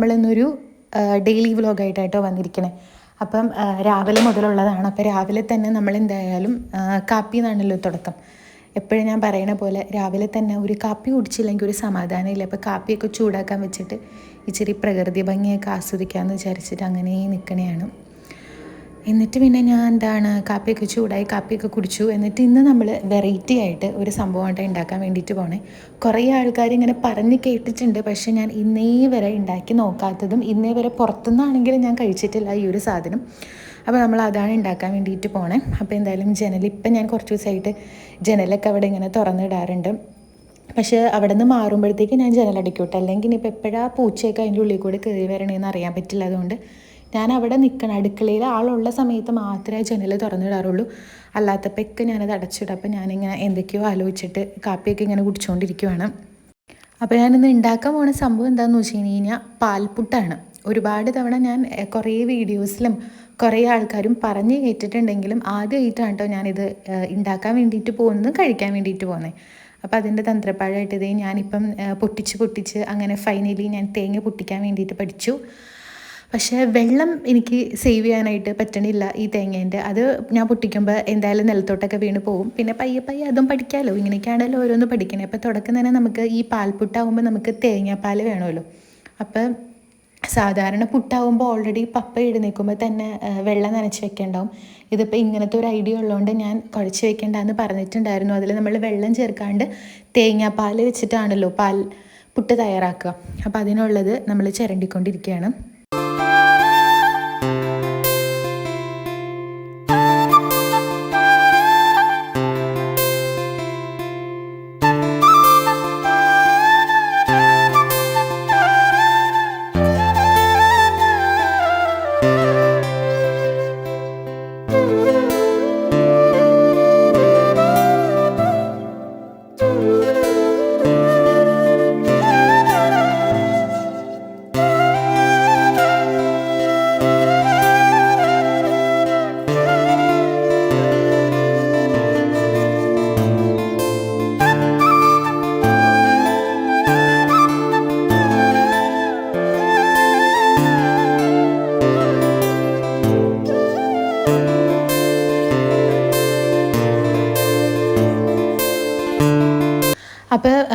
നമ്മളിന്നൊരു daily വ്ലോഗായിട്ടായിട്ടോ വന്നിരിക്കണേ. അപ്പം രാവിലെ മുതലുള്ളതാണ്. അപ്പോൾ രാവിലെ തന്നെ നമ്മൾ എന്തായാലും കാപ്പി എന്നാണല്ലോ തുടക്കം. എപ്പോഴും ഞാൻ പറയണ പോലെ രാവിലെ തന്നെ ഒരു കാപ്പി കുടിച്ചില്ലെങ്കിൽ ഒരു സമാധാനമില്ല. അപ്പോൾ കാപ്പിയൊക്കെ ചൂടാക്കാൻ വെച്ചിട്ട് ഇച്ചിരി പ്രകൃതി ഭംഗിയൊക്കെ ആസ്വദിക്കാമെന്ന് വിചാരിച്ചിട്ട് അങ്ങനെ നിൽക്കണയാണ് എന്നിട്ട് പിന്നെ ഞാൻ എന്താണ് കാപ്പിയൊക്കെ ചൂടായി കാപ്പിയൊക്കെ കുടിച്ചു. എന്നിട്ട് ഇന്ന് നമ്മൾ വെറൈറ്റി ആയിട്ട് ഒരു സംഭവമായിട്ട് ഉണ്ടാക്കാൻ വേണ്ടിയിട്ട് പോണേ. കുറേ ആൾക്കാർ ഇങ്ങനെ പറഞ്ഞ് കേട്ടിട്ടുണ്ട്. പക്ഷേ ഞാൻ ഇന്നേ വരെ ഉണ്ടാക്കി നോക്കാത്തതും ഇന്നേ വരെ പുറത്തുനിന്നാണെങ്കിലും ഞാൻ കഴിച്ചിട്ടില്ല ഈ ഒരു സാധനം. അപ്പോൾ നമ്മൾ അതാണ് ഉണ്ടാക്കാൻ വേണ്ടിയിട്ട് പോണേ. അപ്പോൾ എന്തായാലും ജനൽ ഇപ്പം ഞാൻ കുറച്ച് ദിവസമായിട്ട് ജനലൊക്കെ അവിടെ ഇങ്ങനെ തുറന്നിടാറുണ്ട്. പക്ഷേ അവിടെ നിന്ന് മാറുമ്പോഴത്തേക്ക് ഞാൻ ജനലടിക്കൂട്ടെ. അല്ലെങ്കിൽ ഇനിയിപ്പോൾ എപ്പോഴാണ് പൂച്ചയൊക്കെ അതിന്റെ ഉള്ളിൽ കൂടെ കയറി വരണേന്ന് അറിയാൻ പറ്റില്ല അതുകൊണ്ട് ഞാൻ അവിടെ നിൽക്കണം അടുക്കളയിൽ ആളുള്ള സമയത്ത് മാത്രമേ ജനൽ തുറന്നിടാറുള്ളൂ. അല്ലാത്തപ്പോൾ ഒക്കെ ഞാനത് അടച്ചിടും. അപ്പോൾ ഞാനിങ്ങനെ എന്തൊക്കെയോ ആലോചിച്ചിട്ട് കാപ്പിയൊക്കെ ഇങ്ങനെ കുടിച്ചുകൊണ്ടിരിക്കുവാണ് അപ്പോൾ ഞാനിന്ന് ഉണ്ടാക്കാൻ പോണ സംഭവം എന്താണെന്ന് വെച്ച് കഴിഞ്ഞ് കഴിഞ്ഞാൽ പാൽപുട്ടാണ്. ഒരുപാട് തവണ ഞാൻ കുറേ വീഡിയോസിലും കുറേ ആൾക്കാരും പറഞ്ഞ് കേട്ടിട്ടുണ്ടെങ്കിലും ആദ്യമായിട്ടാണ് കേട്ടോ ഞാനിത് ഉണ്ടാക്കാൻ വേണ്ടിയിട്ട് പോകുന്നത് കഴിക്കാൻ വേണ്ടിയിട്ട് പോകുന്നത് അപ്പോൾ അതിന്റെ തന്ത്രപ്പാഴായിട്ട് ഇതേ ഞാനിപ്പം പൊട്ടിച്ച് പൊട്ടിച്ച് അങ്ങനെ ഫൈനലി ഞാൻ തേങ്ങ പൊട്ടിക്കാൻ വേണ്ടിയിട്ട് പഠിച്ചു. പക്ഷേ വെള്ളം എനിക്ക് സേവ് ചെയ്യാനായിട്ട് പറ്റണില്ല ഈ തേങ്ങേന്റെ. അത് ഞാൻ പൊട്ടിക്കുമ്പോൾ എന്തായാലും നിലത്തോട്ടൊക്കെ വീണ് പോകും പിന്നെ പയ്യെ പയ്യെ അതും പഠിക്കാമല്ലോ ഇങ്ങനെയൊക്കെയാണല്ലോ ഓരോന്ന് പഠിക്കണേ. അപ്പോൾ തുടക്കം തന്നെ നമുക്ക് ഈ പാൽപുട്ടാകുമ്പോൾ നമുക്ക് തേങ്ങാപ്പാൽ വേണമല്ലോ. അപ്പം സാധാരണ പുട്ടാവുമ്പോൾ ഓൾറെഡി പപ്പ എഴുന്നേൽക്കുമ്പോൾ തന്നെ വെള്ളം നനച്ച് വെക്കേണ്ടാവും. ഇതിപ്പോൾ ഇങ്ങനത്തെ ഒരു ഐഡിയ ഉള്ളതുകൊണ്ട് ഞാൻ കുഴച്ച് വെക്കേണ്ടെന്ന് പറഞ്ഞിട്ടുണ്ടായിരുന്നു. അതിൽ നമ്മൾ വെള്ളം ചേർക്കാണ്ട് തേങ്ങാപ്പാൽ വെച്ചിട്ടാണല്ലോ പാൽ പുട്ട് തയ്യാറാക്കുക. അപ്പോൾ അതിനുള്ളത് നമ്മൾ ചിരണ്ടിക്കൊണ്ടിരിക്കുകയാണ്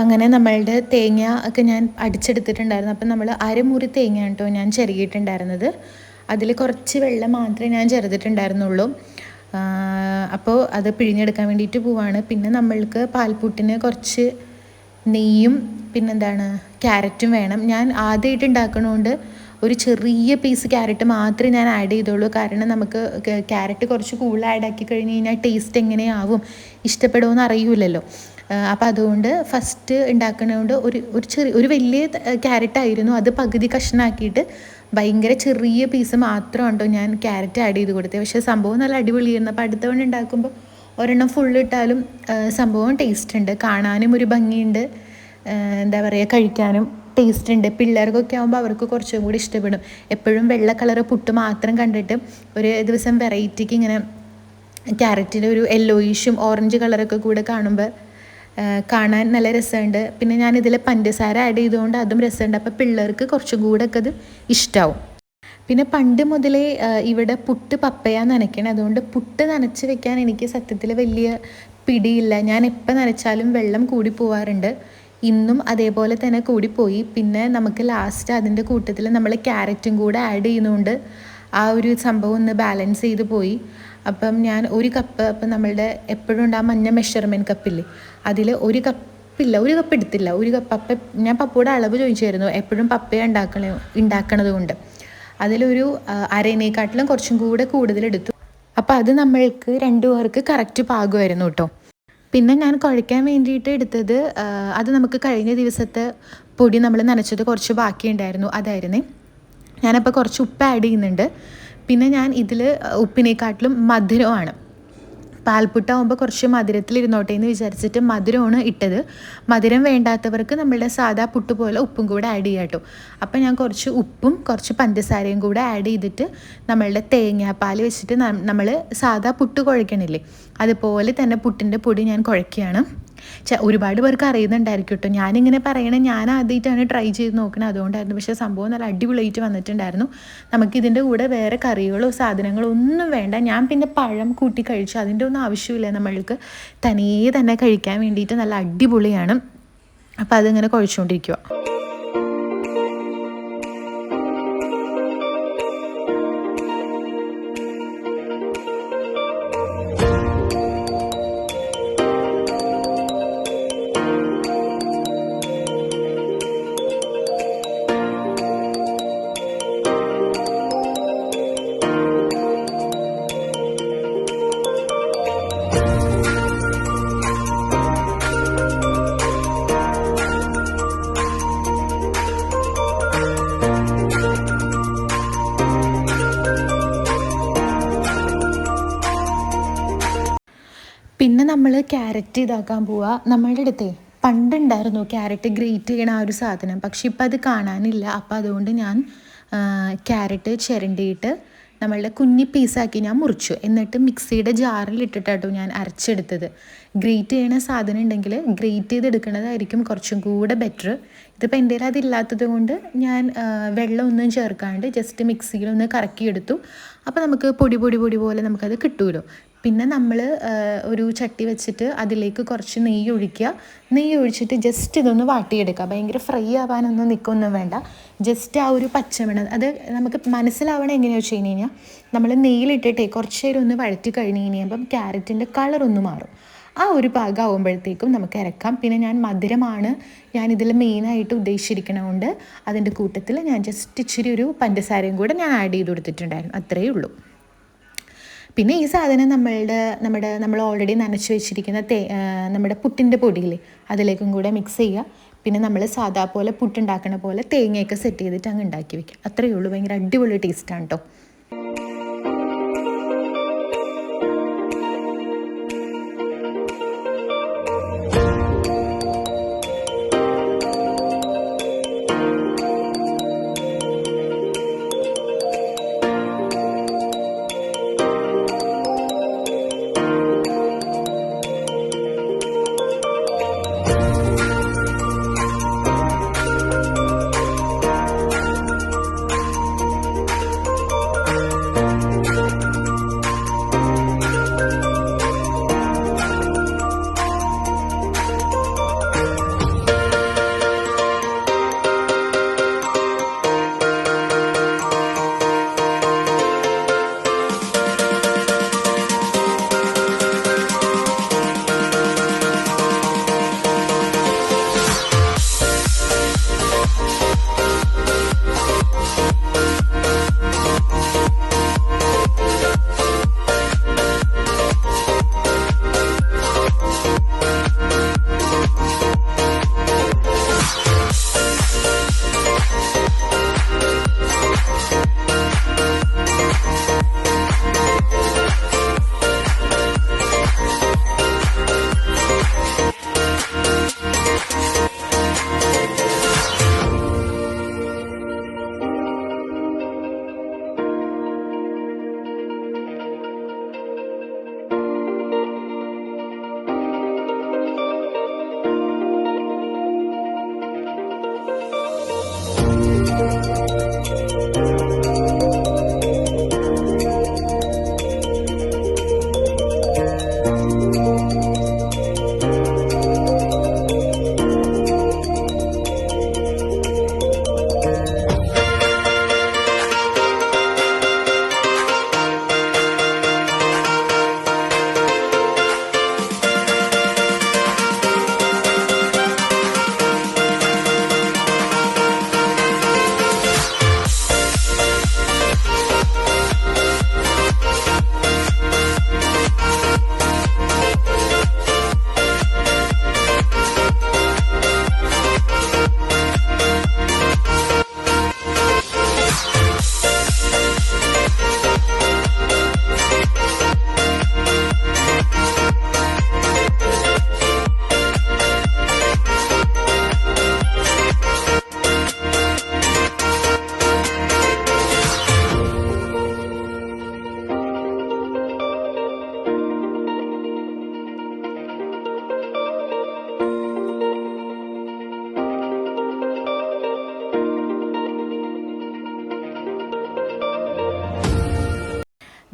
അങ്ങനെ നമ്മളുടെ തേങ്ങ ഒക്കെ ഞാൻ അടിച്ചെടുത്തിട്ടുണ്ടായിരുന്നു. അപ്പം നമ്മൾ അരമുറി തേങ്ങ കേട്ടോ ഞാൻ ചെറുകിയിട്ടുണ്ടായിരുന്നത് അതിൽ കുറച്ച് വെള്ളം മാത്രമേ ഞാൻ ചെറുതിട്ടുണ്ടായിരുന്നുള്ളൂ. അപ്പോൾ അത് പിഴിഞ്ഞെടുക്കാൻ വേണ്ടിയിട്ട് പോവാണ്. പിന്നെ നമ്മൾക്ക് പാൽപ്പൂട്ടിന് കുറച്ച് നെയ്യും പിന്നെന്താണ് ക്യാരറ്റും വേണം. ഞാൻ ആദ്യമായിട്ട് ഉണ്ടാക്കണോണ്ട് ഒരു ചെറിയ പീസ് ക്യാരറ്റ് മാത്രമേ ഞാൻ ആഡ് ചെയ്തോളൂ കാരണം നമുക്ക് ക്യാരറ്റ് കുറച്ച് കൂടുതൽ ആഡ് ആക്കി കഴിഞ്ഞ് കഴിഞ്ഞാൽ ടേസ്റ്റ് എങ്ങനെയാവും? ഇഷ്ടപ്പെടുമോ അറിയൂലല്ലോ അപ്പോൾ അതുകൊണ്ട് ഫസ്റ്റ് ഉണ്ടാക്കണതുകൊണ്ട് ഒരു ഒരു ചെറിയ ഒരു വലിയ ക്യാരറ്റ് ആയിരുന്നു. അത് പകുതി കഷ്ണാക്കിയിട്ട് ഭയങ്കര ചെറിയ പീസ് മാത്രം ഉണ്ടോ ഞാൻ ക്യാരറ്റ് ആഡ് ചെയ്ത് കൊടുത്തത് പക്ഷേ സംഭവം നല്ല അടിപൊളിയായിരുന്നു. അപ്പോൾ അടുത്ത തവണ ഉണ്ടാക്കുമ്പോൾ ഒരെണ്ണം ഫുള്ള് ഇട്ടാലും സംഭവം ടേസ്റ്റ് ഉണ്ട്. കാണാനും ഒരു ഭംഗിയുണ്ട്. എന്താ പറയുക കഴിക്കാനും ടേസ്റ്റ് ഉണ്ട്. പിള്ളേർക്കൊക്കെ ആകുമ്പോൾ അവർക്ക് കുറച്ചും കൂടി ഇഷ്ടപ്പെടും. എപ്പോഴും വെള്ള കളർ പുട്ട് മാത്രം കണ്ടിട്ട് ഒരു ദിവസം വെറൈറ്റിക്ക് ഇങ്ങനെ ക്യാരറ്റിന്റെ ഒരു യെല്ലോയിഷും ഓറഞ്ച് കളറൊക്കെ കൂടെ കാണുമ്പോൾ കാണാൻ നല്ല രസമുണ്ട്. പിന്നെ ഞാൻ ഇതിൽ പഞ്ചസാര ആഡ് ചെയ്തുകൊണ്ട് അതും രസമുണ്ട്. അപ്പോൾ പിള്ളേർക്ക് കുറച്ചും കൂടെ ഒക്കെ അത് ഇഷ്ടമാവും പിന്നെ പണ്ട് മുതലേ ഇവിടെ പുട്ട് പപ്പയ നനയ്ക്കണം. അതുകൊണ്ട് പുട്ട് നനച്ച് വെക്കാൻ എനിക്ക് സത്യത്തിൽ വലിയ പിടിയില്ല. ഞാൻ എപ്പോൾ നനച്ചാലും വെള്ളം കൂടി പോവാറുണ്ട്. ഇന്നും അതേപോലെ തന്നെ കൂടിപ്പോയി. പിന്നെ നമുക്ക് ലാസ്റ്റ് അതിന്റെ കൂട്ടത്തിൽ നമ്മൾ ക്യാരറ്റും കൂടെ ആഡ് ചെയ്യുന്നതുകൊണ്ട് ആ ഒരു സംഭവം ഒന്ന് ബാലൻസ് ചെയ്ത് പോയി. അപ്പം ഞാൻ ഒരു കപ്പ് അപ്പം നമ്മളുടെ എപ്പോഴും ഉണ്ട് മഞ്ഞ മെഷർമെന്റ് കപ്പില്ലേ അതിൽ ഒരു കപ്പില്ല ഒരു കപ്പ് എടുത്തില്ല. ഒരു കപ്പ് അപ്പ ഞാൻ പപ്പയുടെ അളവ് ചോദിച്ചായിരുന്നു എപ്പോഴും പപ്പയെ ഉണ്ടാക്കണ ഉണ്ടാക്കണത് കൊണ്ട്. അതിലൊരു അരേനേക്കാട്ടിലും കുറച്ചും കൂടെ കൂടുതലെടുത്തു അപ്പോൾ അത് നമ്മൾക്ക് രണ്ടു പേർക്ക് കറക്റ്റ് പാകമായിരുന്നു കേട്ടോ. പിന്നെ ഞാൻ കുഴയ്ക്കാൻ വേണ്ടിയിട്ട് എടുത്തത് അത് നമുക്ക് കഴിഞ്ഞ ദിവസത്തെ പൊടി നമ്മൾ നനച്ചത് കുറച്ച് ബാക്കിയുണ്ടായിരുന്നു. അതായിരുന്നേ. ഞാനപ്പോൾ കുറച്ച് ഉപ്പ് ആഡ് ചെയ്യുന്നുണ്ട്. പിന്നെ ഞാൻ ഇതിൽ ഉപ്പിനെക്കാട്ടിലും മധുരമാണ്. പാൽപ്പുട്ടാകുമ്പോൾ കുറച്ച് മധുരത്തിലിരുന്നോട്ടെ എന്ന് വിചാരിച്ചിട്ട് മധുരമാണ് ഇട്ടത്. മധുരം വേണ്ടാത്തവർക്ക് നമ്മളുടെ സാധാ പുട്ട് പോലെ ഉപ്പും കൂടെ ആഡ് ചെയ്യാം കേട്ടോ അപ്പം ഞാൻ കുറച്ച് ഉപ്പും കുറച്ച് പഞ്ചസാരയും കൂടെ ആഡ് ചെയ്തിട്ട് നമ്മളുടെ തേങ്ങാപ്പാൽ വെച്ചിട്ട് നമ്മൾ സാധാ പുട്ട് കുഴക്കണില്ലേ? അതുപോലെ തന്നെ പുട്ടിന്റെ പൊടി ഞാൻ കുഴക്കുകയാണ്. ഒരുപാട് പേർക്ക് അറിയുന്നുണ്ടായിരിക്കും കേട്ടോ ഞാനിങ്ങനെ പറയണേ ഞാൻ ആദ്യമായിട്ടാണ് ട്രൈ ചെയ്ത് നോക്കണത് അതുകൊണ്ടായിരുന്നു. പക്ഷേ സംഭവം നല്ല അടിപൊളിയായിട്ട് വന്നിട്ടുണ്ടായിരുന്നു. നമുക്കിതിന്റെ കൂടെ വേറെ കറികളോ സാധനങ്ങളോ ഒന്നും വേണ്ട. ഞാൻ പിന്നെ പഴം കൂട്ടി കഴിച്ചു. അതിന്റെ ഒന്നും ആവശ്യമില്ല നമ്മൾക്ക്. തനിയെ തന്നെ കഴിക്കാൻ വേണ്ടിയിട്ട് നല്ല അടിപൊളിയാണ്. അപ്പോൾ അതിങ്ങനെ കുഴച്ചുകൊണ്ടിരിക്കുക ക്യാരറ്റ് ഇതാക്കാൻ പോവുക നമ്മളുടെ അടുത്തേ പണ്ടുണ്ടായിരുന്നു ക്യാരറ്റ് ഗ്രേറ്റ് ചെയ്യണ ആ ഒരു സാധനം. പക്ഷെ ഇപ്പം അത് കാണാനില്ല. അപ്പോൾ അതുകൊണ്ട് ഞാൻ ക്യാരറ്റ് ചിരണ്ടിയിട്ട് നമ്മളുടെ കുഞ്ഞി പീസാക്കി ഞാൻ മുറിച്ചു. എന്നിട്ട് മിക്സിയുടെ ജാറിൽ ഇട്ടിട്ടാട്ടോ ഞാൻ അരച്ചെടുത്തത്. ഗ്രേറ്റ് ചെയ്യണ സാധനം ഉണ്ടെങ്കിൽ ഗ്രേറ്റ് ചെയ്തെടുക്കുന്നതായിരിക്കും കുറച്ചും കൂടെ ബെറ്റർ. ഇതിപ്പോൾ എന്റെ കയ്യിൽ അതില്ലാത്തത് കൊണ്ട് ഞാൻ വെള്ളമൊന്നും ചേർക്കാണ്ട് ജസ്റ്റ് മിക്സിയിലൊന്ന് കറക്കിയെടുത്തു. അപ്പോൾ നമുക്ക് പൊടി പൊടി പൊടി പോലെ നമുക്കത് കിട്ടുമല്ലോ പിന്നെ നമ്മൾ ഒരു ചട്ടി വെച്ചിട്ട് അതിലേക്ക് കുറച്ച് നെയ്യ് ഒഴിക്കുക. നെയ്യ് ഒഴിച്ചിട്ട് ജസ്റ്റ് ഇതൊന്ന് വാട്ടിയെടുക്കുക. ഭയങ്കര ഫ്രൈ ആവാനൊന്നും നിൽക്കൊന്നും വേണ്ട. ജസ്റ്റ് ആ ഒരു പച്ചമണം അത് നമുക്ക് മനസ്സിലാവണം എങ്ങനെയാണെന്ന് വെച്ച് കഴിഞ്ഞ് കഴിഞ്ഞാൽ നമ്മൾ നെയ്യിലിട്ടിട്ടേ കുറച്ച് നേരം ഒന്ന് വഴറ്റി കഴിഞ്ഞ് കഴിഞ്ഞപ്പം ക്യാരറ്റിന്റെ കളർ ഒന്ന് മാറും. ആ ഒരു പാകമാകുമ്പോഴത്തേക്കും നമുക്ക് ഇറക്കാം പിന്നെ ഞാൻ മധുരമാണ് ഞാൻ ഇതിൽ മെയിനായിട്ട് ഉദ്ദേശിച്ചിരിക്കണതുകൊണ്ട് അതിന്റെ കൂട്ടത്തിൽ ഞാൻ ജസ്റ്റ് ഇച്ചിരി ഒരു പഞ്ചസാരയും കൂടെ ഞാൻ ആഡ് ചെയ്ത് കൊടുത്തിട്ടുണ്ടായിരുന്നു. അത്രയേ ഉള്ളൂ. പിന്നെ ഈ സാധനം നമ്മളുടെ നമ്മുടെ നമ്മൾ ഓൾറെഡി നനച്ച് വെച്ചിരിക്കുന്ന തേ നമ്മുടെ പുട്ടിന്റെ പൊടിയില്ലേ അതിലേക്കും കൂടെ മിക്സ് ചെയ്യുക. പിന്നെ നമ്മൾ സാധാ പോലെ പുട്ടുണ്ടാക്കണ പോലെ തേങ്ങയൊക്കെ സെറ്റ് ചെയ്തിട്ട് അങ്ങ് ഉണ്ടാക്കി വെക്കുക. അത്രയേ ഉള്ളൂ. ഭയങ്കര അടിപൊളി ടേസ്റ്റാണ് കേട്ടോ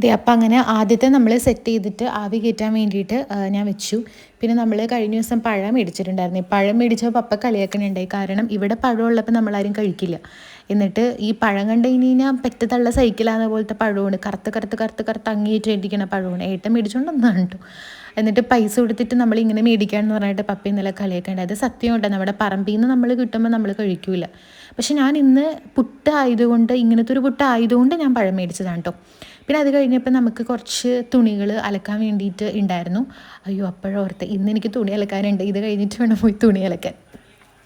ദേ അപ്പം അങ്ങനെ ആദ്യത്തെ നമ്മൾ സെറ്റ് ചെയ്തിട്ട് ആവി കയറ്റാൻ വേണ്ടിയിട്ട് ഞാൻ വെച്ചു. പിന്നെ നമ്മൾ കഴിഞ്ഞ ദിവസം പഴം മേടിച്ചിട്ടുണ്ടായിരുന്നു. പഴം മേടിച്ചപ്പോൾ പപ്പ കളിയാക്കണുണ്ടായി കാരണം ഇവിടെ പഴം ഉള്ളപ്പോൾ നമ്മളാരും കഴിക്കില്ല. എന്നിട്ട് ഈ പഴം കണ്ടു കഴിഞ്ഞാൽ പെറ്റ തള്ള സൈക്കിളാകുന്ന പോലത്തെ പഴമാണ് കറുത്ത് കറുത്ത് കറുത്ത് കറുത്ത് അങ്ങേറ്റിരിക്കുന്ന പഴമാണ് ഏട്ടൻ മേടിച്ചുകൊണ്ടൊന്നാണ് കേട്ടോ. എന്നിട്ട് പൈസ കൊടുത്തിട്ട് നമ്മൾ ഇങ്ങനെ മേടിക്കാമെന്ന് പറഞ്ഞിട്ട് പപ്പ ഇന്നലെ കളിയാക്കണ്ട അത് സത്യമുണ്ട് നമ്മുടെ പറമ്പിൽ നിന്ന് നമ്മൾ കിട്ടുമ്പോൾ നമ്മൾ കഴിക്കൂല. പക്ഷെ ഞാൻ ഇന്ന് പുട്ട് ആയതുകൊണ്ട് ഇങ്ങനത്തെ ഒരു പുട്ട് ആയതുകൊണ്ട് ഞാൻ പഴം മേടിച്ചതാണ് കേട്ടോ. പിന്നെ അത് കഴിഞ്ഞപ്പോൾ നമുക്ക് കുറച്ച് തുണികൾ അലക്കാൻ വേണ്ടിയിട്ട് ഉണ്ടായിരുന്നു. അയ്യോ അപ്പോഴോർത്ത് ഇന്ന് എനിക്ക് തുണി അലക്കാനുണ്ട്. ഇത് കഴിഞ്ഞിട്ട് വേണം പോയി തുണി അലക്കാൻ.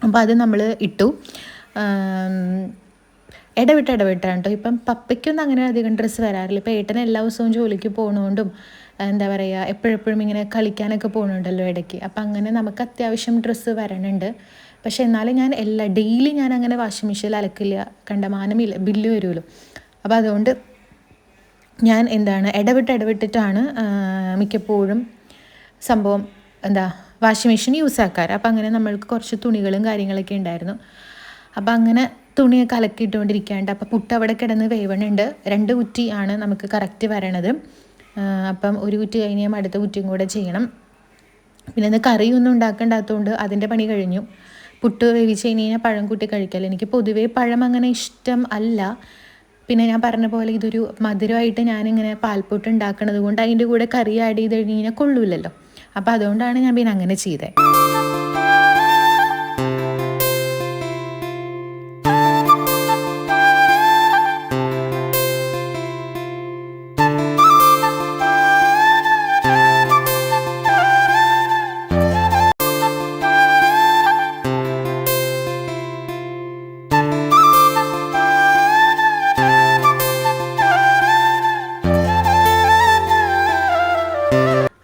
അപ്പോൾ അത് നമ്മൾ ഇട്ടു. ഇടവിട്ട് ഇടവിട്ടാണ് കേട്ടോ. ഇപ്പം പപ്പയ്ക്കൊന്നും അങ്ങനെ അധികം ഡ്രസ്സ് വരാറില്ല. ഇപ്പം ഏട്ടൻ എല്ലാ ദിവസവും ജോലിക്ക് പോകണോണ്ടും എന്താ പറയുക എപ്പോഴെപ്പോഴും ഇങ്ങനെ കളിക്കാനൊക്കെ പോകുന്നുണ്ടല്ലോ ഇടയ്ക്ക്. അപ്പം അങ്ങനെ നമുക്ക് അത്യാവശ്യം ഡ്രസ്സ് വരണുണ്ട്. പക്ഷെ എന്നാലും ഞാൻ എല്ലാ ഡെയിലി ഞാൻ അങ്ങനെ വാഷിംഗ് മെഷീനിൽ അലക്കില്ല. കണ്ടമാനമില്ല. ബില്ല് വരുമല്ലോ. അപ്പോൾ അതുകൊണ്ട് ഞാൻ എന്താണ് ഇടവിട്ട് ഇടവിട്ടിട്ടാണ് മിക്കപ്പോഴും സംഭവം എന്താ വാഷിംഗ് മെഷീൻ യൂസ് ആക്കാറ്. അപ്പോൾ അങ്ങനെ നമ്മൾക്ക് കുറച്ച് തുണികളും കാര്യങ്ങളൊക്കെ ഉണ്ടായിരുന്നു. അപ്പോൾ അങ്ങനെ തുണിയൊക്കെ അലക്കിയിട്ടുകൊണ്ടിരിക്കാണ്ട് അപ്പോൾ പുട്ട് അവിടെ കിടന്ന് വേവണുണ്ട്. രണ്ട് കുറ്റി ആണ് നമുക്ക് കറക്റ്റ് വരണത്. അപ്പം ഒരു കുറ്റി കഴിഞ്ഞാൽ അടുത്ത കുറ്റിയും കൂടെ ചെയ്യണം. പിന്നെ ഇന്ന് കറിയൊന്നും ഉണ്ടാക്കേണ്ടാത്തതുകൊണ്ട് അതിന്റെ പണി കഴിഞ്ഞു. പുട്ട് വേവിച്ച് കഴിഞ്ഞ് കഴിഞ്ഞാൽ പഴം കൂട്ടി കഴിക്കൽ. എനിക്ക് പൊതുവേ പഴം അങ്ങനെ ഇഷ്ടം അല്ല. പിന്നെ ഞാൻ പറഞ്ഞ പോലെ ഇതൊരു മധുരമായിട്ട് ഞാനിങ്ങനെ പാൽപ്പൊട്ട് ഉണ്ടാക്കണത് കൊണ്ട് അതിന്റെ കൂടെ കറി ആഡ് ചെയ്ത് കഴിഞ്ഞ് കഴിഞ്ഞാൽ കൊള്ളൂലല്ലോ അപ്പോൾ അതുകൊണ്ടാണ് ഞാൻ പിന്നെ അങ്ങനെ ചെയ്തത്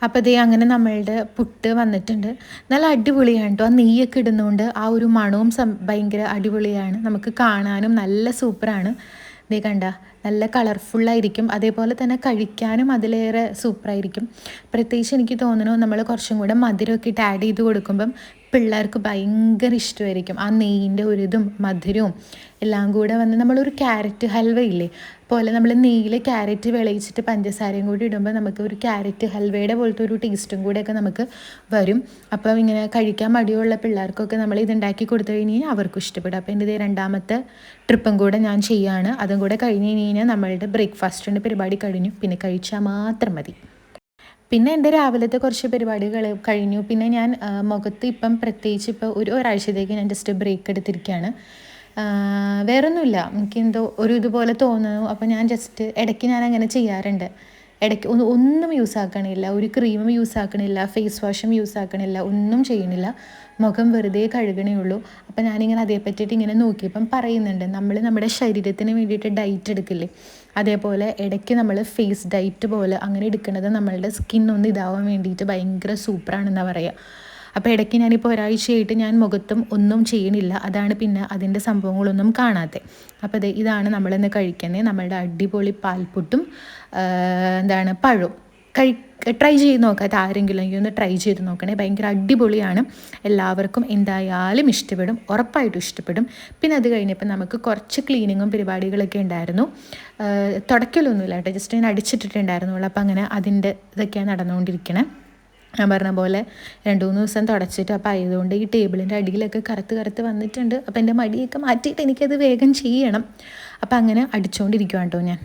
അപ്പോൾ ഇതേ അങ്ങനെ നമ്മളുടെ പുട്ട് വന്നിട്ടുണ്ട്. നല്ല അടിപൊളിയാണ് കേട്ടോ. ആ നെയ്യൊക്കെ ഇടുന്നതുകൊണ്ട് ആ ഒരു മണവും ഭയങ്കര അടിപൊളിയാണ്. നമുക്ക് കാണാനും നല്ല സൂപ്പറാണ്. ഇതേ കണ്ട നല്ല കളർഫുള്ളായിരിക്കും. അതേപോലെ തന്നെ കഴിക്കാനും അതിലേറെ സൂപ്പറായിരിക്കും. പ്രത്യേകിച്ച് എനിക്ക് തോന്നുന്നു നമ്മൾ കുറച്ചും കൂടെ മധുരമൊക്കെ ഇട്ട് ആഡ് ചെയ്ത് കൊടുക്കുമ്പം പിള്ളേർക്ക് ഭയങ്കര ഇഷ്ടമായിരിക്കും. ആ നെയ്യിന്റെ ഒരു ഇതും മധുരവും എല്ലാം കൂടെ വന്ന് നമ്മളൊരു ക്യാരറ്റ് ഹൽവ ഇല്ലേ? പോലെ നമ്മൾ നെയ്യിൽ ക്യാരറ്റ് വിളയിച്ചിട്ട് പഞ്ചസാരയും കൂടി ഇടുമ്പോൾ നമുക്ക് ഒരു ക്യാരറ്റ് ഹൽവയുടെ പോലത്തെ ഒരു ടേസ്റ്റും കൂടെയൊക്കെ നമുക്ക് വരും. അപ്പം ഇങ്ങനെ കഴിക്കാൻ മടിയുള്ള പിള്ളേർക്കൊക്കെ നമ്മൾ ഇത് ഉണ്ടാക്കി കൊടുത്തു കഴിഞ്ഞ് കഴിഞ്ഞാൽ അവർക്കും ഇഷ്ടപ്പെടും. അപ്പോൾ എന്റെ രണ്ടാമത്തെ ട്രിപ്പും കൂടെ ഞാൻ ചെയ്യാണ്. അതും കൂടെ കഴിഞ്ഞ് കഴിഞ്ഞ് കഴിഞ്ഞാൽ നമ്മളുടെ ബ്രേക്ക്ഫാസ്റ്റിന്റെ പരിപാടി കഴിഞ്ഞു. പിന്നെ കഴിച്ചാൽ മാത്രം മതി. പിന്നെ എന്റെ രാവിലത്തെ കുറച്ച് പരിപാടികൾ കഴിഞ്ഞു. പിന്നെ ഞാൻ മുഖത്ത് ഇപ്പം പ്രത്യേകിച്ച് ഇപ്പോൾ ഒരു ഒരാഴ്ചത്തേക്ക് ഞാൻ ജസ്റ്റ് ബ്രേക്ക് എടുത്തിരിക്കുകയാണ്. വേറൊന്നുമില്ല. എനിക്ക് എന്തോ ഒരു ഇതുപോലെ തോന്നുന്നു. അപ്പോൾ ഞാൻ ജസ്റ്റ് ഇടയ്ക്ക് ഞാൻ അങ്ങനെ ചെയ്യാറുണ്ട്. ഇടയ്ക്ക് ഒന്നും യൂസ് ആക്കണില്ല. ഒരു ക്രീമും യൂസ് ആക്കണില്ല. ഫേസ് വാഷും യൂസ് ആക്കണില്ല. ഒന്നും ചെയ്യണില്ല മുഖം വെറുതെ കഴുകണേ ഉള്ളൂ. അപ്പം ഞാനിങ്ങനെ അതേ പറ്റിയിട്ട് ഇങ്ങനെ നോക്കിയപ്പം പറയുന്നുണ്ട്. നമ്മൾ നമ്മുടെ ശരീരത്തിന് വേണ്ടിയിട്ട് ഡയറ്റ് എടുക്കില്ലേ? അതേപോലെ ഇടയ്ക്ക് നമ്മൾ ഫേസ് ഡയറ്റ് പോലെ അങ്ങനെ എടുക്കുന്നത് നമ്മളുടെ സ്കിൻ ഒന്ന് ഇതാവാൻ വേണ്ടിയിട്ട് ഭയങ്കര സൂപ്പറാണെന്നാണ് പറയുക അപ്പോൾ ഇടയ്ക്ക് ഞാനിപ്പോൾ ഒരാഴ്ചയായിട്ട് ഞാൻ മുഖത്തും ഒന്നും ചെയ്യണില്ല. അതാണ് പിന്നെ അതിന്റെ സംഭവങ്ങളൊന്നും കാണാത്തത് അപ്പോൾ അത് ഇതാണ് നമ്മളിന്ന് കഴിക്കുന്നത് നമ്മളുടെ അടിപൊളി പാൽപ്പുട്ടും എന്താണ് പഴവും. കഴി ട്രൈ ചെയ്ത് നോക്കാത്ത ആരെങ്കിലും ഒന്ന് ട്രൈ ചെയ്ത് നോക്കണേ. ഭയങ്കര അടിപൊളിയാണ്. എല്ലാവർക്കും എന്തായാലും ഇഷ്ടപ്പെടും. ഉറപ്പായിട്ടും ഇഷ്ടപ്പെടും. പിന്നെ അത് കഴിഞ്ഞപ്പോൾ നമുക്ക് കുറച്ച് ക്ലീനിങ്ങും പരിപാടികളൊക്കെ ഉണ്ടായിരുന്നു. തുടക്കലൊന്നുമില്ല കേട്ടോ. ജസ്റ്റ് ഞാൻ അടിച്ചിട്ടിട്ടുണ്ടായിരുന്നുള്ളൂ അപ്പോൾ അങ്ങനെ അതിന്റെ ഇതൊക്കെയാണ് നടന്നുകൊണ്ടിരിക്കണേ. ഞാൻ പറഞ്ഞ പോലെ രണ്ട് മൂന്ന് ദിവസം തുടച്ചിട്ട് അപ്പോൾ ആയതുകൊണ്ട് ഈ ടേബിളിന്റെ അടിയിലൊക്കെ കറുത്ത് കറുത്ത് വന്നിട്ടുണ്ട്. അപ്പോൾ എന്റെ മടിയൊക്കെ മാറ്റിയിട്ട് എനിക്കത് വേഗം ചെയ്യണം. അപ്പോൾ അങ്ങനെ അടിച്ചുകൊണ്ടിരിക്കുവാണ് കേട്ടോ ഞാൻ.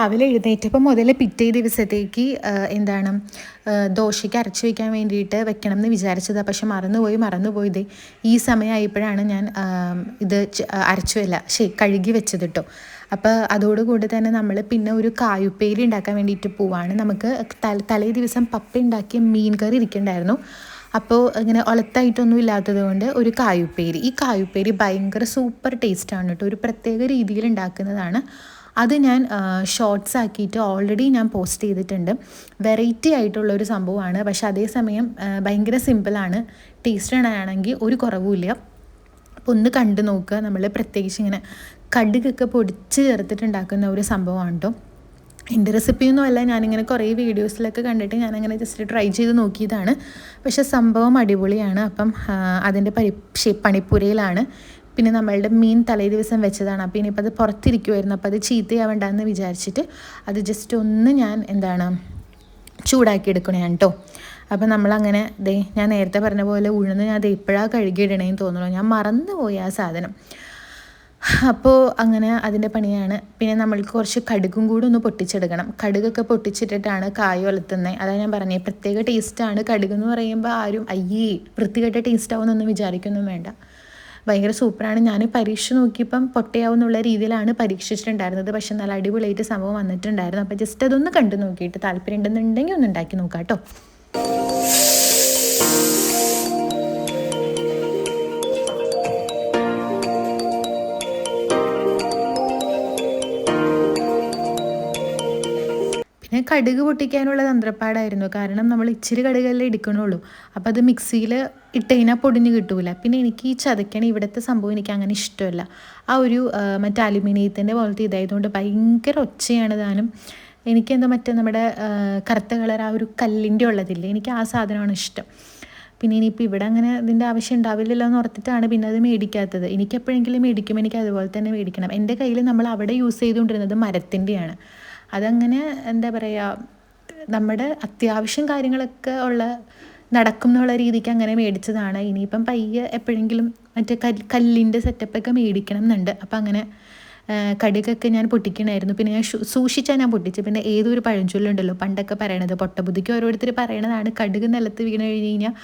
രാവിലെ എഴുന്നേറ്റപ്പോൾ മുതൽ പിറ്റേ ദിവസത്തേക്ക് എന്താണ് ദോശയ്ക്ക് അരച്ച് വയ്ക്കാൻ വേണ്ടിയിട്ട് വെക്കണം എന്ന് വിചാരിച്ചതാണ് പക്ഷെ മറന്നുപോയി മറന്നുപോയത് ഈ സമയമായപ്പോഴാണ് ഞാൻ ഇത് അരച്ചു അല്ല ശരി കഴുകി വെച്ചത് കേട്ടോ അപ്പോൾ അതോടുകൂടി തന്നെ നമ്മൾ പിന്നെ ഒരു കായുപ്പേരി ഉണ്ടാക്കാൻ വേണ്ടിയിട്ട് പോവാണ്. നമുക്ക് തലേ ദിവസം പപ്പ ഉണ്ടാക്കിയ മീൻ കറി ഇരിക്കണ്ടായിരുന്നു. അപ്പോൾ ഇങ്ങനെ ഒലത്തായിട്ടൊന്നും ഇല്ലാത്തത് കൊണ്ട് ഒരു കായുപ്പേരി. ഈ കായുപ്പേരി ഭയങ്കര സൂപ്പർ ടേസ്റ്റാണ് കേട്ടോ ഒരു പ്രത്യേക രീതിയിൽ ഉണ്ടാക്കുന്നതാണ്. അത് ഞാൻ ഷോർട്സ് ആക്കിയിട്ട് ഓൾറെഡി ഞാൻ പോസ്റ്റ് ചെയ്തിട്ടുണ്ട്. വെറൈറ്റി ആയിട്ടുള്ള ഒരു സംഭവമാണ്. പക്ഷെ അതേസമയം ഭയങ്കര സിമ്പിളാണ് ടേസ്റ്റ് ആണെങ്കിൽ ഒരു കുറവുമില്ല. അപ്പോൾ ഒന്ന് കണ്ടു നോക്കുക. നമ്മൾ പ്രത്യേകിച്ച് ഇങ്ങനെ കടുകൊക്കെ പൊടിച്ച് ചേർത്തിട്ടുണ്ടാക്കുന്ന ഒരു സംഭവമാണ് കേട്ടോ എന്റെ റെസിപ്പിയൊന്നുമല്ല ഞാനിങ്ങനെ കുറേ വീഡിയോസിലൊക്കെ കണ്ടിട്ട് ഞാനങ്ങനെ ജസ്റ്റ് ട്രൈ ചെയ്ത് നോക്കിയതാണ്. പക്ഷേ സംഭവം അടിപൊളിയാണ്. അപ്പം അതിന്റെ പരി പണിപ്പുരയിലാണ്. പിന്നെ നമ്മളുടെ മീൻ തലേ ദിവസം വെച്ചതാണ്. അപ്പോൾ ഇനിയിപ്പോൾ അത് പുറത്തിരിക്കുമായിരുന്നു അപ്പോൾ അത് ചീത്തയാവണ്ടെന്ന് വിചാരിച്ചിട്ട് അത് ജസ്റ്റ് ഒന്ന് ഞാൻ എന്താണ് ചൂടാക്കി എടുക്കണേ കേട്ടോ അപ്പോൾ നമ്മളങ്ങനെ ദേ ഞാൻ നേരത്തെ പറഞ്ഞ പോലെ ഉഴുന്ന് ഞാൻ അത് ഇപ്പോഴാണ് കഴുകിയിടണേന്ന് തോന്നുന്നു. ഞാൻ മറന്നുപോയി ആ സാധനം. അപ്പോൾ അങ്ങനെ അതിന്റെ പണിയാണ്. പിന്നെ നമ്മൾക്ക് കുറച്ച് കടുകും കൂടി ഒന്ന് പൊട്ടിച്ചെടുക്കണം. കടുകൊക്കെ പൊട്ടിച്ചിട്ടിട്ടാണ് കായ ഒലത്തുന്നത് അതാണ് ഞാൻ പറഞ്ഞത് പ്രത്യേക ടേസ്റ്റാണ് കടുക് എന്ന് പറയുമ്പോൾ ആരും അയ്യേ വൃത്തികെട്ട ടേസ്റ്റ് ആവുമെന്നൊന്നും വിചാരിക്കൊന്നും വേണ്ട. ഭയങ്കര സൂപ്പറാണ്. ഞാൻ പരീക്ഷ നോക്കിയപ്പം പൊട്ടയാവുന്നുള്ള രീതിയിലാണ് പരീക്ഷിച്ചിട്ടുണ്ടായിരുന്നത്. പക്ഷെ നല്ല അടിപൊളിയായിട്ട് സംഭവം വന്നിട്ടുണ്ടായിരുന്നു. അപ്പോൾ ജസ്റ്റ് അതൊന്ന് കണ്ടു നോക്കിയിട്ട് താല്പര്യം ഉണ്ടെന്നുണ്ടെങ്കിൽ ഒന്ന് ഉണ്ടാക്കി നോക്കാം കേട്ടോ കടുക് പൊട്ടിക്കാനുള്ള തന്ത്രപ്പാടായിരുന്നു. കാരണം നമ്മൾ ഇച്ചിരി കടുകല്ലേ എടുക്കണുള്ളൂ. അപ്പോൾ അത് മിക്സിയിൽ ഇട്ട് കഴിഞ്ഞാൽ പൊടിഞ്ഞ് കിട്ടൂല. പിന്നെ എനിക്ക് ഈ ചതയ്ക്കണ ഇവിടുത്തെ സംഭവം എനിക്ക് അങ്ങനെ ഇഷ്ടമല്ല. ആ ഒരു മറ്റേ അലുമിനിയത്തിന്റെ പോലത്തെ ഇതായതുകൊണ്ട് ഭയങ്കര ഒച്ചയാണ് താനും. എനിക്കെന്താ മറ്റേ നമ്മുടെ കറുത്ത കളർ ആ ഒരു കല്ലിന്റെ ഉള്ളതില്ലേ? എനിക്ക് ആ സാധനമാണ് ഇഷ്ടം. പിന്നെ ഇനിയിപ്പോൾ ഇവിടെ അങ്ങനെ ഇതിന്റെ ആവശ്യം ഉണ്ടാവില്ലല്ലോ എന്ന് ഓർത്തിട്ടാണ് പിന്നെ അത് മേടിക്കാത്തത്. എനിക്ക് എപ്പോഴെങ്കിലും മേടിക്കും. എനിക്ക് അതുപോലെ തന്നെ മേടിക്കണം. എന്റെ കയ്യിൽ നമ്മൾ അവിടെ യൂസ് ചെയ്തുകൊണ്ടിരുന്നത് മരത്തിന്റെയാണ് അതങ്ങനെ എന്താ പറയുക നമ്മുടെ അത്യാവശ്യം കാര്യങ്ങളൊക്കെ ഉള്ള നടക്കും എന്നുള്ള രീതിക്ക് അങ്ങനെ മേടിച്ചതാണ്. ഇനിയിപ്പം പയ്യെ എപ്പോഴെങ്കിലും മറ്റേ കല്ല് കല്ലിന്റെ സെറ്റപ്പൊക്കെ മേടിക്കണം എന്നുണ്ട് അപ്പം അങ്ങനെ കടുകൊക്കെ ഞാൻ പൊട്ടിക്കണമായിരുന്നു പിന്നെ ഞാൻ സൂക്ഷിച്ചാൽ ഞാൻ പൊട്ടിച്ചു പിന്നെ ഏതൊരു പഴഞ്ചൊല്ലുണ്ടല്ലോ പണ്ടൊക്കെ പറയണത്. പൊട്ടബുദ്ധിക്ക് ഓരോരുത്തർ പറയണതാണ്. കടുക് നിലത്ത് വീണ് കഴിഞ്ഞ് കഴിഞ്ഞാൽ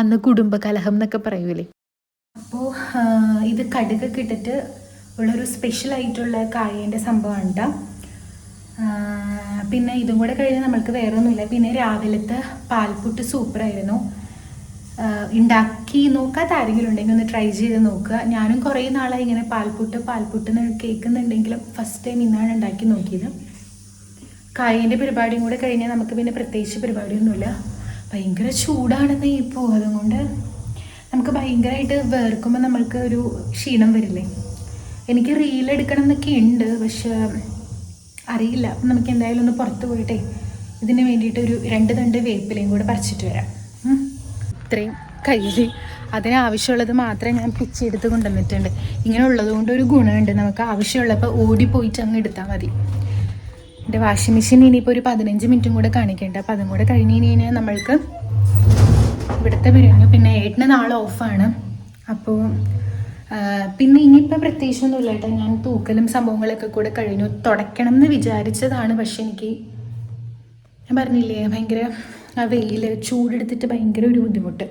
അന്ന് കുടുംബ കലഹം എന്നൊക്കെ പറയൂലേ. അപ്പോൾ ഇത് കടുകൊക്കെ ഇട്ടിട്ട് ഉള്ളൊരു സ്പെഷ്യലായിട്ടുള്ള കായേന്റെ സംഭവമാണ് കേട്ടോ പിന്നെ ഇതും കൂടെ കഴിഞ്ഞ് നമ്മൾക്ക് വേറെ ഒന്നുമില്ല പിന്നെ രാവിലത്തെ പാൽപുട്ട് സൂപ്പറായിരുന്നു ഉണ്ടാക്കി നോക്കാത്ത ആരെങ്കിലും ഉണ്ടെങ്കിൽ ഒന്ന് ട്രൈ ചെയ്ത് നോക്കുക. ഞാനും കുറേ നാളായി ഇങ്ങനെ പാൽപുട്ട് പാൽപുട്ട് കേൾക്കുന്നുണ്ടെങ്കിലും ഫസ്റ്റ് ടൈം ഇന്നാണ് ഉണ്ടാക്കി നോക്കിയത്. കായിന്റെ പരിപാടിയും കൂടെ കഴിഞ്ഞാൽ നമുക്ക് പിന്നെ പ്രത്യേകിച്ച് പരിപാടിയൊന്നുമില്ല. ഭയങ്കര ചൂടാണെന്ന് ഇപ്പോൾ അതുകൊണ്ട് നമുക്ക് ഭയങ്കരമായിട്ട് വേർക്കുമ്പോൾ നമ്മൾക്ക് ഒരു ക്ഷീണം വരില്ലേ? എനിക്ക് റീൽ എടുക്കണം എന്നൊക്കെ ഉണ്ട്. പക്ഷെ അറിയില്ല. അപ്പം നമുക്ക് എന്തായാലും ഒന്ന് പുറത്ത് പോയിട്ടേ. ഇതിന് വേണ്ടിയിട്ട് ഒരു രണ്ട് തണ്ട് വേപ്പിലയും കൂടെ പറിച്ചിട്ട് വരാം. ഇത്രയും കയ്യിൽ അതിനാവശ്യമുള്ളത് മാത്രമേ ഞാൻ പിച്ച് എടുത്ത് കൊണ്ടുവന്നിട്ടുണ്ട്. ഇങ്ങനെ ഉള്ളത് കൊണ്ട് ഒരു ഗുണമുണ്ട്. നമുക്ക് ആവശ്യമുള്ളപ്പോൾ ഓടിപ്പോയിട്ട് അങ്ങ് എടുത്താൽ മതി. എന്റെ വാഷിംഗ് മെഷീൻ ഇനിയിപ്പോൾ ഒരു പതിനഞ്ച് മിനിറ്റും കൂടെ കാണിക്കേണ്ട. അപ്പം അതും കൂടെ കഴിഞ്ഞ് കഴിഞ്ഞാൽ നമ്മൾക്ക് ഇവിടുത്തെ ബിരിയാണി പിന്നെ ഏട്ടന് നാളെ ഓഫാണ്. അപ്പോൾ പിന്നെ ഇനിയിപ്പോൾ പ്രത്യേകിച്ചൊന്നുമില്ല കേട്ടോ. ഞാൻ തൂക്കലും സംഭവങ്ങളൊക്കെ കൂടെ കഴിഞ്ഞു. തുടയ്ക്കണം എന്ന് വിചാരിച്ചതാണ്. പക്ഷെ എനിക്ക് ഞാൻ പറഞ്ഞില്ലേ ഭയങ്കര ആ വെയിൽ ചൂടെടുത്തിട്ട് ഭയങ്കര ഒരു ബുദ്ധിമുട്ട്.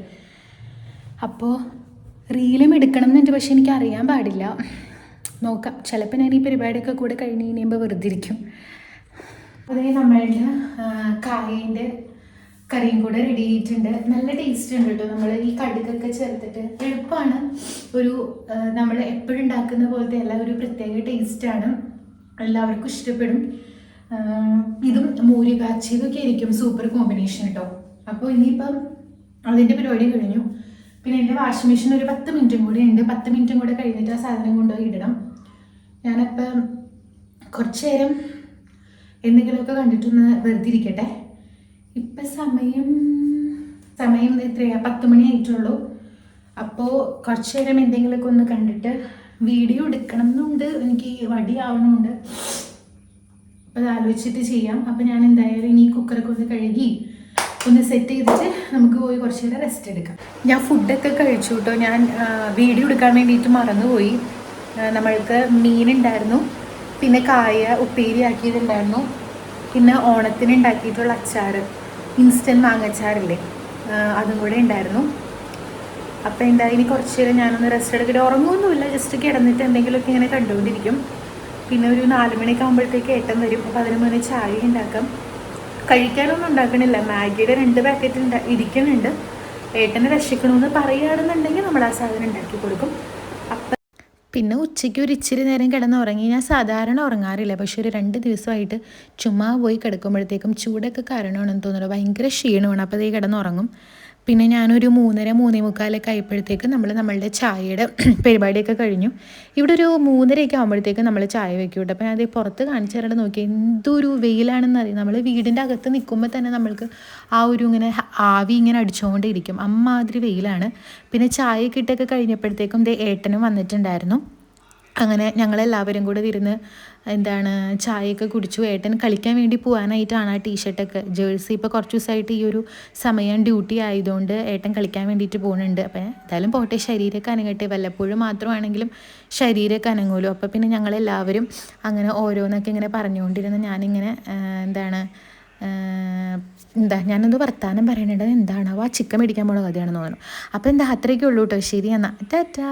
അപ്പോൾ റീലും എടുക്കണം എന്നുണ്ട് പക്ഷെ എനിക്ക് അറിയാൻ പാടില്ല. നോക്കാം. ചിലപ്പോൾ ഞാൻ ഈ പരിപാടിയൊക്കെ കൂടെ കഴിഞ്ഞ് കഴിയുമ്പോൾ വെറുതെ ഇരിക്കും. അതേ നമ്മളുടെ കായേന്റെ കറിയും കൂടെ റെഡി ആയിട്ടുണ്ട്. നല്ല ടേസ്റ്റ് ഉണ്ട് കേട്ടോ. നമ്മൾ ഈ കടുകൊക്കെ ചേർത്തിട്ട് എളുപ്പമാണ് ഒരു നമ്മൾ എപ്പോഴും ഉണ്ടാക്കുന്ന പോലത്തെ അല്ല ഒരു പ്രത്യേക ടേസ്റ്റാണ് എല്ലാവർക്കും ഇഷ്ടപ്പെടും. ഇതും മോര് കാച്ചിയതൊക്കെ ആയിരിക്കും സൂപ്പർ കോമ്പിനേഷൻ കേട്ടോ അപ്പോൾ ഇനിയിപ്പം അതിന്റെ പരിപാടി കഴിഞ്ഞു. പിന്നെ എന്റെ വാഷിംഗ് മെഷീൻ ഒരു പത്ത് മിനിറ്റും കൂടി ഉണ്ട്. പത്ത് മിനിറ്റും കൂടെ കഴിഞ്ഞിട്ട് ആ സാധനം കൊണ്ടുപോയി ഇടണം. ഞാനപ്പം കുറച്ച് നേരം എന്തെങ്കിലുമൊക്കെ കണ്ടിട്ടൊന്ന് വെറുതെ ഇരിക്കട്ടെ. ഇപ്പം സമയം സമയം എത്രയാ? പത്ത് മണി ആയിട്ടുള്ളൂ. അപ്പോൾ കുറച്ച് നേരം എന്തെങ്കിലുമൊക്കെ ഒന്ന് കണ്ടിട്ട് വീഡിയോ എടുക്കണം എന്നുണ്ട് എനിക്ക് വടിയാവണമുണ്ട് അപ്പോൾ അത് ആലോചിച്ചിട്ട് ചെയ്യാം. അപ്പോൾ ഞാൻ എന്തായാലും ഇനി കുക്കറൊക്കെ ഒന്ന് കഴുകി ഒന്ന് സെറ്റ് ചെയ്തിട്ട് നമുക്ക് പോയി കുറച്ച് നേരം റെസ്റ്റ് എടുക്കാം. ഞാൻ ഫുഡൊക്കെ കഴിച്ചു കേട്ടോ ഞാൻ വീഡിയോ എടുക്കാൻ വേണ്ടിയിട്ട് മറന്നുപോയി. നമ്മൾക്ക് മീനുണ്ടായിരുന്നു പിന്നെ കായ ഉപ്പേരി ആക്കിയിട്ടുണ്ടായിരുന്നു. പിന്നെ ഓണത്തിന് ഉണ്ടാക്കിയിട്ടുള്ള അച്ചാർ ഇൻസ്റ്റന്റ് മാങ്ങച്ചാറില്ലേ അതും കൂടെ ഉണ്ടായിരുന്നു. അപ്പോൾ എന്താ ഇനി കുറച്ച് നേരം ഞാനൊന്ന് റെസ്റ്റ് എടുത്തിട്ട് ഉറങ്ങുമൊന്നുമില്ല ജസ്റ്റ് കിടന്നിട്ട് എന്തെങ്കിലുമൊക്കെ ഇങ്ങനെ കണ്ടുകൊണ്ടിരിക്കും. പിന്നെ ഒരു നാല് മണിയൊക്കെ ആകുമ്പോഴത്തേക്ക് ഏട്ടൻ വരും. അപ്പോൾ അതിന് മുന്നേ ചായ ഉണ്ടാക്കാം. കഴിക്കാനൊന്നും ഉണ്ടാക്കണില്ല. മാഗിയുടെ രണ്ട് പാക്കറ്റ് ഇരിക്കുന്നുണ്ട്. ഏട്ടനെ രക്ഷിക്കണമെന്ന് പറയുകയാണെന്നുണ്ടെങ്കിൽ നമ്മൾ ആ സാധനം ഉണ്ടാക്കി കൊടുക്കും. പിന്നെ ഉച്ചയ്ക്ക് ഒരു ഇച്ചിരി നേരം കിടന്ന് ഉറങ്ങി ഞാൻ സാധാരണ ഉറങ്ങാറില്ല. പക്ഷെ ഒരു രണ്ട് ദിവസമായിട്ട് ചുമ്മാ പോയി കിടക്കുമ്പോഴത്തേക്കും ചൂടൊക്കെ കാരണമാണെന്ന് തോന്നുന്നു. ഭയങ്കര ക്ഷീണമാണ്. അപ്പോൾ അതേ കിടന്ന് ഉറങ്ങും പിന്നെ ഞാനൊരു മൂന്നര മൂന്നേ മുക്കാലൊക്കെ ആയപ്പോഴത്തേക്ക് നമ്മൾ നമ്മളുടെ ചായയുടെ പരിപാടിയൊക്കെ കഴിഞ്ഞു. ഇവിടെ ഒരു മൂന്നരയൊക്കെ ആകുമ്പോഴത്തേക്ക് നമ്മൾ ചായ വെക്കും കേട്ടോ. അപ്പോൾ ഞാനത് പുറത്ത് കാണിച്ചു തരാണ്ട് നോക്കി. എന്തൊരു വെയിലാണെന്ന് അറിയാം. നമ്മൾ വീടിന്റെ അകത്ത് നിൽക്കുമ്പോൾ തന്നെ നമ്മൾക്ക് ആ ഒരു ഇങ്ങനെ ആവി ഇങ്ങനെ അടിച്ചുകൊണ്ടേ ഇരിക്കും അമ്മാതിരി വെയിലാണ്. പിന്നെ ചായ കിട്ടൊക്കെ കഴിഞ്ഞപ്പോഴത്തേക്കും ദേ ഏട്ടനും വന്നിട്ടുണ്ടായിരുന്നു. അങ്ങനെ ഞങ്ങളെല്ലാവരും കൂടെ ഇരുന്ന് എന്താണ് ചായയൊക്കെ കുടിച്ചു. ഏട്ടൻ കളിക്കാൻ വേണ്ടി പോകാനായിട്ടാണ് ആ ടീഷർട്ടൊക്കെ. ജേഴ്സി ഇപ്പോൾ കുറച്ച് ദിവസമായിട്ട് ഈ ഒരു സമയം ഡ്യൂട്ടി ആയതുകൊണ്ട് ഏട്ടൻ കളിക്കാൻ വേണ്ടിയിട്ട് പോകുന്നുണ്ട് അപ്പം എന്തായാലും പോട്ടെ ശരീരമൊക്കെ അനങ്ങട്ടെ. വല്ലപ്പോഴും മാത്രമാണെങ്കിലും ശരീരമൊക്കെ അനങ്ങുമല്ലോ. അപ്പോൾ പിന്നെ ഞങ്ങളെല്ലാവരും അങ്ങനെ ഓരോന്നൊക്കെ ഇങ്ങനെ പറഞ്ഞുകൊണ്ടിരുന്ന. ഞാനിങ്ങനെ എന്താണ് എന്താ ഞാനൊന്ന് വർത്താനം പറയണേണ്ടത് എന്താണ് ആ ചിക്കൻ മേടിക്കാൻ പോണ കഥയാണെന്ന് തോന്നുന്നു. അപ്പോൾ എന്താ അത്രയൊക്കെ ഉള്ളൂ കേട്ടോ. ശരി എന്നാൽ ടാറ്റാ.